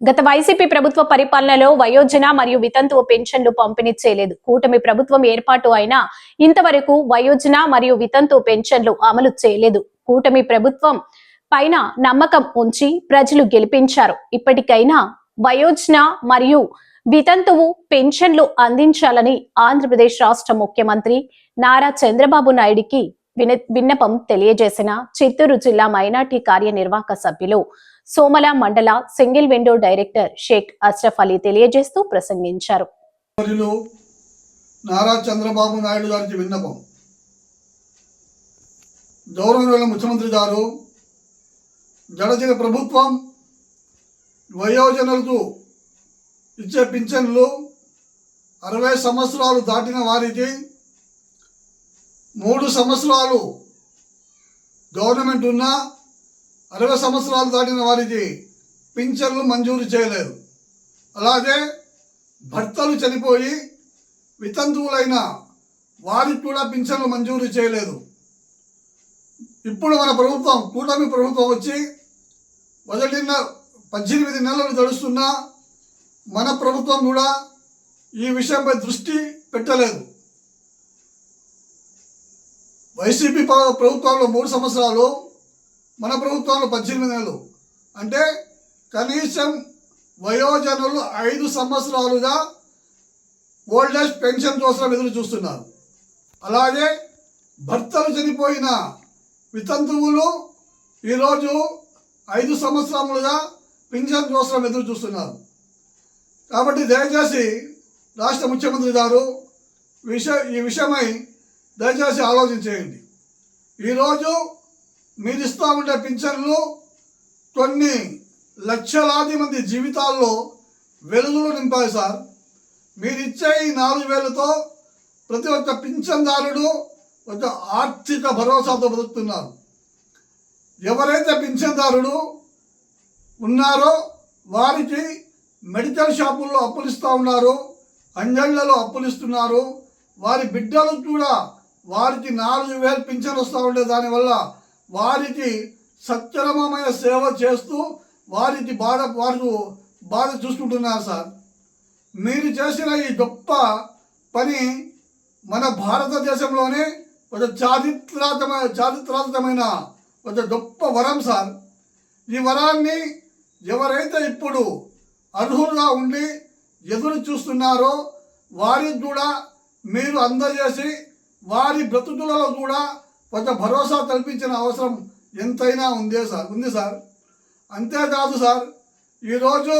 గత వైసీపీ ప్రభుత్వ పరిపాలనలో వయోజన మరియు వితంతువు పెన్షన్లు పంపిణీ చేయలేదు. కూటమి ప్రభుత్వం ఏర్పాటు అయినా ఇంతవరకు వయోజన మరియు వితంతువు పెన్షన్లు అమలు చేయలేదు. కూటమి ప్రభుత్వం పైన నమ్మకం ఉంచి ప్రజలు గెలిపించారు. ఇప్పటికైనా వయోజన మరియు వితంతువు పెన్షన్లు అందించాలని ఆంధ్రప్రదేశ్ రాష్ట్ర ముఖ్యమంత్రి నారా చంద్రబాబు నాయుడికి విన్నపం తెలియజేసిన చిత్తూరు జిల్లా మైనార్టీ కార్యనిర్వాహక సభ్యులు సోమల మండల single window director Sheikh Ashraf Ali తెలియజేస్తూ ప్రసంగించారు. నారా చంద్రబాబు నాయుడు గారికి విన్నపం. గౌరవనీయుల ముఖ్యమంత్రి గారు గడచిన ప్రభుత్వం వయోజనులకు ఇచ్చే పింఛన్లు అరవై సంవత్సరాలు దాటిన వారికి మూడు సంవత్సరాలు గవర్నమెంట్ ఉన్నా అరవై సంవత్సరాలు దాటిన వారికి పింఛన్లు మంజూరు చేయలేదు. అలాగే భర్తలు చనిపోయి వితంతువులైన వారికి కూడా పింఛన్లు మంజూరు చేయలేదు. ఇప్పుడు మన ప్రభుత్వం కూటమి ప్రభుత్వం వచ్చి మొదటిన్న పద్దెనిమిది నెలలు గడుస్తున్నా మన ప్రభుత్వం కూడా ఈ విషయంపై దృష్టి పెట్టలేదు. వైసీపీ ప్రభుత్వంలో మూడు సంవత్సరాలు మన ప్రభుత్వంలో పద్దెనిమిది నెలలు. అంటే కనీసం వయోజనులు ఐదు సంవత్సరాలుగా ఓల్డ్ ఏజ్ పెన్షన్ కోసం ఎదురు చూస్తున్నారు. అలాగే భర్తలు చనిపోయిన వితంతువులు ఈరోజు ఐదు సంవత్సరములుగా పింఛన్ కోసం ఎదురు చూస్తున్నారు. కాబట్టి దయచేసి రాష్ట్ర ముఖ్యమంత్రి గారు విష ఈ విషయమై దయచేసి ఆలోచించేయండి. ఈరోజు మీరు ఇస్తూ ఉండే పింఛన్లు కొన్ని లక్షలాది మంది జీవితాల్లో వెలుగులు నింపాయి సార్. మీరు ఇచ్చే ఈ నాలుగు వేలతో ప్రతి ఒక్క పింఛన్దారుడు ఒక ఆర్థిక భరోసాతో బతుకుతున్నారు. ఎవరైతే పింఛన్దారుడు ఉన్నారో వారికి మెడికల్ షాపుల్లో అప్పులు ఇస్తూ ఉన్నారు అంజళ్ళలో అప్పులు ఇస్తున్నారు వారి బిడ్డలు కూడా వారికి నాలుగు వేలు పింఛన్ వస్తూ ఉండే దానివల్ల వారికి సత్యరమమైన సేవ చేస్తూ వారికి బాధ వారు బాధ చూసుకుంటున్నారు సార్. మీరు చేసిన ఈ గొప్ప పని మన భారతదేశంలోనే ఒక చారిత్రాత్మ చారిత్రాత్మకమైన ఒక గొప్ప వరం సార్. ఈ వరాన్ని ఎవరైతే ఇప్పుడు అర్హులుగా ఉండి ఎదురు చూస్తున్నారో వారికి కూడా మీరు అందజేసి వారి బ్రతుకులలో కూడా కొంత భరోసా కల్పించిన అవసరం ఎంతైనా ఉందే సార్ ఉంది సార్. అంతేకాదు సార్ ఈరోజు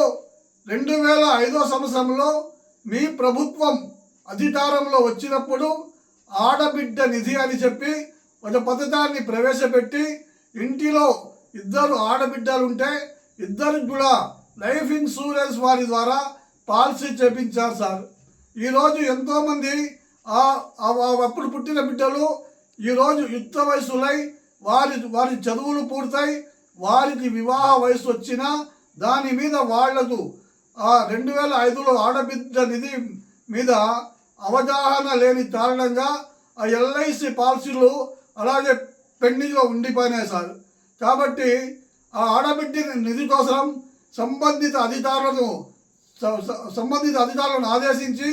రెండు వేల ఐదో సంవత్సరంలో మీ ప్రభుత్వం అధికారంలో వచ్చినప్పుడు ఆడబిడ్డ నిధి అని చెప్పి ఒక పథకాన్ని ప్రవేశపెట్టి ఇంటిలో ఇద్దరు ఆడబిడ్డలు ఉంటే ఇద్దరికి కూడా లైఫ్ ఇన్సూరెన్స్ వారి ద్వారా పాలసీ చేపించారు సార్. ఈరోజు ఎంతోమంది అప్పుడు పుట్టిన బిడ్డలు ఈరోజు యుక్త వయసులై వారి వారి చదువులు పూర్తయి వారికి వివాహ వయసు వచ్చినా దాని మీద వాళ్ళకు ఆ రెండు వేల ఐదులో ఆడబిడ్డ నిధి మీద అవగాహన లేని కారణంగా ఆ ఎల్ఐసి పాలసీలు అలాగే పెండింగ్లో ఉండిపోయినాయి సార్. కాబట్టి ఆ ఆడబిడ్డ నిధి కోసం సంబంధిత అధికారులను సంబంధిత అధికారులను ఆదేశించి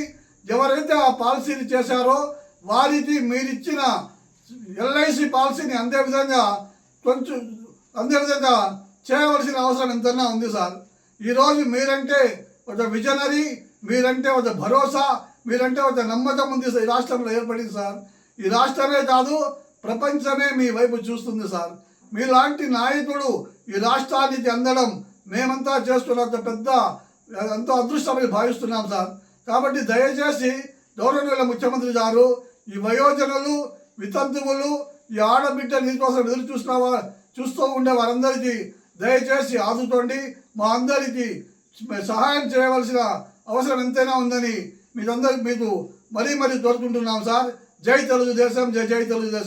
ఎవరైతే ఆ పాలసీని చేశారో వారికి మీరిచ్చిన ఎల్ఐసి పాలసీని అందే విధంగా కొంచెం అందే విధంగా చేయవలసిన అవసరం ఎంతైనా ఉంది సార్. ఈరోజు మీరంటే ఒక విజనరీ మీరంటే ఒక భరోసా మీరంటే ఒక నమ్మకం ఉంది ఈ రాష్ట్రంలో ఏర్పడింది సార్. ఈ రాష్ట్రమే కాదు ప్రపంచమే మీ వైపు చూస్తుంది సార్. మీలాంటి నాయకుడు ఈ రాష్ట్రానికి అందడం మేమంతా చేస్తున్న పెద్ద ఎంతో అదృష్టమని భావిస్తున్నాం సార్. కాబట్టి దయచేసి గౌరవనీయుల ముఖ్యమంత్రి గారు ఈ వయోజనులు వితంతువులు ఈ ఆడబిడ్డ నీటి కోసం ఎదురు చూస్తున్న చూస్తూ ఉండే వారందరికీ దయచేసి ఆదుకోండి. మా అందరికీ సహాయం చేయవలసిన అవసరం ఎంతైనా ఉందని మీకందరికి మీకు మరీ మరీ కోరుకుంటున్నాం సార్. జై తెలుగుదేశం జై జై తెలుగుదేశం.